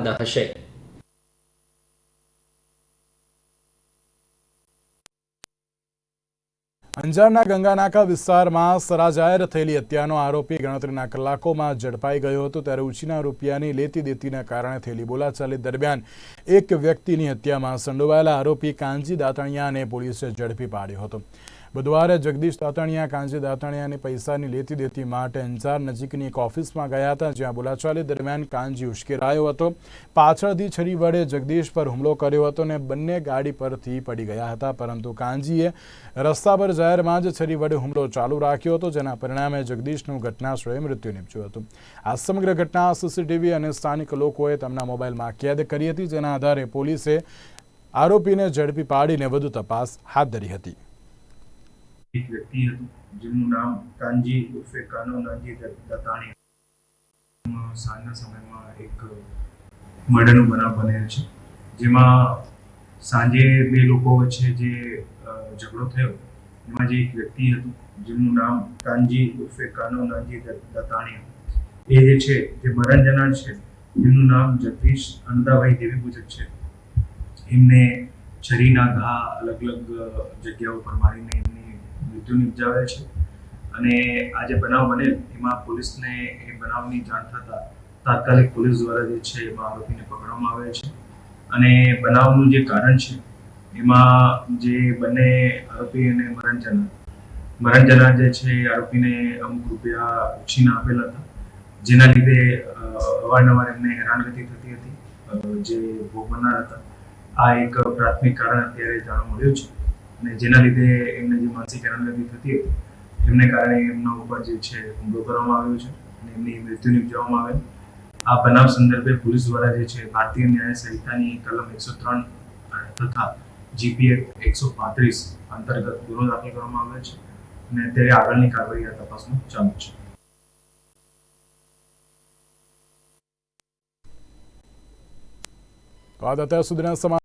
હશે અંજારના ગંગાનાકા વિસ્તારમાં સરાજાહેર થયેલી હત્યાનો આરોપી ગણતરીના કલાકોમાં ઝડપાઈ ગયો હતો ત્યારે ઉછીના રૂપિયાની લેતી દેતીના કારણે થયેલી બોલાચાલી દરમિયાન એક વ્યક્તિની હત્યામાં સંડોવાયેલા આરોપી કાંજી દાતણિયાને પોલીસે ઝડપી પાડ્યો હતો. બુધવારે જગદીશ દાતણિયા, કાંજી દાતણિયાને પૈસાની લેતી દેતી માટે અંજાર નજીકની એક ઓફિસમાં ગયા હતા, જ્યાં બોલાચાલી દરમિયાન કાંજી ઉશ્કેરાયો હતો. પાછળથી છરી વડે જગદીશ પર હુમલો કર્યો હતો અને બંને ગાડી પરથી પડી ગયા હતા, પરંતુ કાંજીએ રસ્તા પર જાહેરમાં જ છરી વડે હુમલો ચાલુ રાખ્યો હતો, જેના પરિણામે જગદીશનું ઘટના સ્થળે મૃત્યુ નીપજ્યું હતું. આ સમગ્ર ઘટના સીસીટીવી અને સ્થાનિક લોકોએ તેમના મોબાઈલમાં કેદ કરી હતી, જેના આધારે પોલીસે આરોપીને ઝડપી પાડીને વધુ તપાસ હાથ ધરી હતી. એક વ્યક્તિ હતું જેમનું નામ કાનજી ઉર્ફે કાનો નાનજી દત્તાણી સાંજના સમયમાં એક મર્ડરનો બનાવ બનેલ છે, જેમાં સાંજે બે લોકો વચ્ચે જે ઝઘડો થયો, એમાં જે એક વ્યક્તિ હતું જેમનું નામ કાનજી ઉર્ફે કાનો નાનજી દત્તાણી એ જે છે, જે મરણ જનાર છે એમનું નામ જગદીશ અનંદાભાઈ દેવી પૂજક છે. એમને છરીના ઘા અલગ અલગ જગ્યાઓ પર મારીને એમની મૃત્યુ નિપજાવે છે. અને આ જે બનાવ બનેલ એમાં પોલીસને એ બનાવની જાણ થતાં તાત્કાલિક પોલીસ દ્વારા જે છે, એમાં આરોપીને પકડવામાં આવે છે. અને બનાવનું જે કારણ છે, એમાં જે બંને આરોપી અને મરણ જનાર મરણ જનાર જે છે, એ આરોપીને અમુક રૂપિયા ઉછીના આપેલા હતા, જેના લીધે અવારનવાર એમને હેરાનગતિ થતી હતી. જે ભોગ બનનાર હતા. આ એક પ્રાથમિક કારણ અત્યારે જાણવા મળ્યું છે. અને જેના લીધે એમને જે માનસિક હેરાનગતિ થતી હતી, એમને કારણે એમના ઉપર જે છે હુમલો કરવામાં આવ્યો છે અને એમની મૃત્યુ નિપજાવવામાં આવેલ. આ બનાવ સંદર્ભે પોલીસ દ્વારા જે છે ભારતીય ન્યાય સંહિતાની કલમ એકસો ત્રણ તથા જીપીએ એકસો પાંત્રીસ અંતર્ગત ગુનો દાખલ કરવામાં આવ્યો છે અને અત્યારે આગળની કાર્યવાહી આ તપાસમાં ચાલુ છે. તો આ અત્યાર સુધીના સમાચાર